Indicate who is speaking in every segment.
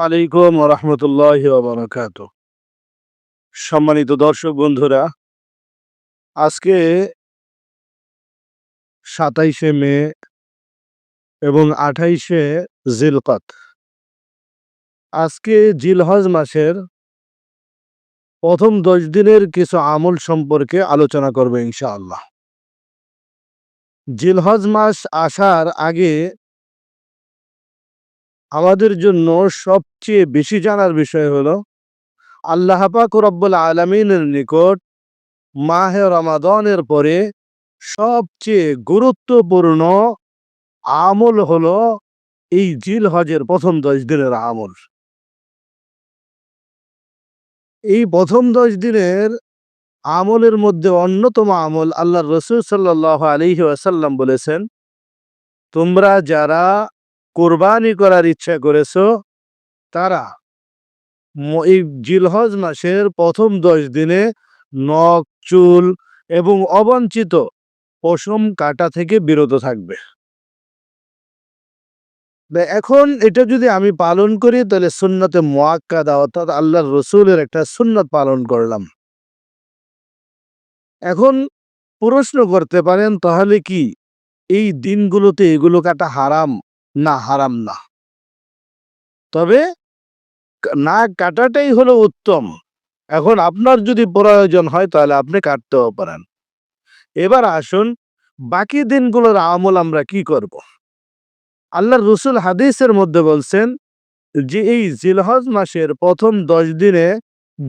Speaker 1: আলাইকুম রহমতুল্লাহ বারাকাত সম্মানিত দর্শক বন্ধুরা, আজকে সাতাইশে মে এবং আঠাইশে জিলকত। আজকে জিলহজ মাসের প্রথম দশ দিনের কিছু আমল সম্পর্কে আলোচনা করবে ইনশাআল্লাহ। জিলহজ মাস আসার আগে আমাদের জন্য সবচেয়ে বেশি জানার বিষয় হলো, আল্লাহ পাক রব্বুল আলমিনের নিকট মাহে রমাদনের পরে সবচেয়ে গুরুত্বপূর্ণ আমল হলো এই জিল হজের প্রথম দশ দিনের আমল। এই প্রথম দশ দিনের আমলের মধ্যে অন্যতম আমল আল্লাহ রসুল সাল্লাহ আলহি আসাল্লাম বলেছেন, তোমরা যারা কোরবানি করার ইচ্ছা করেছ তারা এই জিলহজ মাসের প্রথম দশ দিনে নখ, চুল এবং অবাঞ্ছিত পশম কাটা থেকে বিরত থাকবে। এখন এটা যদি আমি পালন করি, তাহলে সুন্নতে মোয়াক্কাদা অর্থাৎ আল্লাহর রসুলের একটা সুন্নত পালন করলাম। এখন প্রশ্ন করতে পারেন, তাহলে কি এই দিনগুলোতে এগুলো কাটা হারাম? না হারাম না। তবে না কাটাটাই হলো উত্তম। এখন আপনার যদি প্রয়োজন হয় তাহলে আপনি কাটতেও পারেন। এবার আসুন, বাকি দিনগুলোর আমল আমরা কি করব? আল্লাহ রসুল হাদিসের মধ্যে বলছেন যে, এই জিলহজ মাসের প্রথম দশ দিনে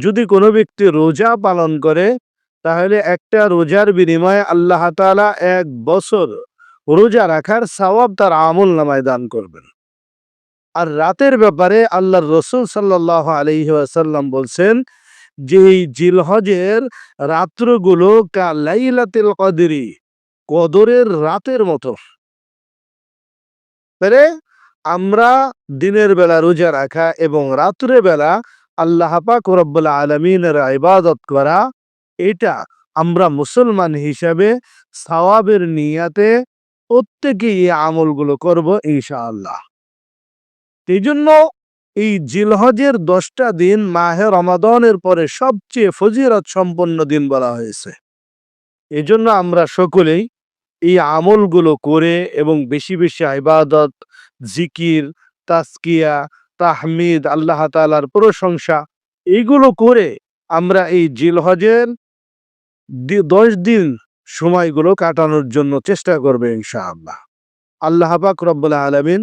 Speaker 1: যদি কোনো ব্যক্তি রোজা পালন করে, তাহলে একটা রোজার বিনিময়ে আল্লাহ তাআলা এক বছর রোজা রাখার সওয়াব তার আমল নামায় দান করবেন। আর রাতের ব্যাপারে আল্লাহর রসুল সাল্লাহ আলহি আসাল্লাম বলছেন যে জিলহজের রাত্রগুলো কা লাইলাতিল কদরি, কদরের রাতের মতো। তাহলে আমরা দিনের বেলা রোজা রাখা এবং রাত্রে বেলা আল্লাহ পাক আলমিনের ইবাদত করা, এটা আমরা মুসলমান হিসাবে সওয়াবের নিয়াতে প্রত্যেকেই এই আমলগুলো করব ইনশাআল্লাহ। এই জন্য এই জিলহজের দশটা দিন মাহে রমাদনের পরে সবচেয়ে ফজিরত সম্পন্ন দিন বলা হয়েছে। এই জন্য আমরা সকলেই এই আমলগুলো করে এবং বেশি বেশি ইবাদত, জিকির তাসকিয়া তাহমিদ, আল্লাহ তাআলার প্রশংসা এইগুলো করে আমরা এই জিলহজের দশ দিন সময়গুলো কাটানোর জন্য চেষ্টা করবে ইনশাআল্লাহ। আল্লাহ পাক রব্বুল আলামিন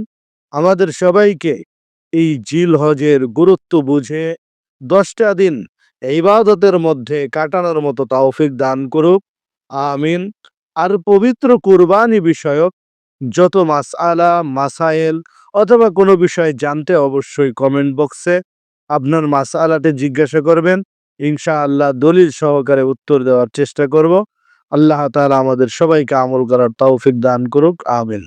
Speaker 1: আমাদের সবাইকে এই জিল হজের গুরুত্ব বুঝে দশটা দিন ইবাদতের মধ্যে কাটানোর মতো তৌফিক দান করুক। আমিন। আর পবিত্র কুরবানি বিষয়ক যত মাসআলা, মাসাইল অথবা কোনো বিষয় জানতে অবশ্যই কমেন্ট বক্সে আপনার মাসআলাতে জিজ্ঞাসা করবেন। ইনশাআল্লাহ দলিল সহকারে উত্তর দেওয়ার চেষ্টা করব। আল্লাহ তাআলা আমাদের সবাইকে আমল করার তৌফিক দান করুক। আমিন।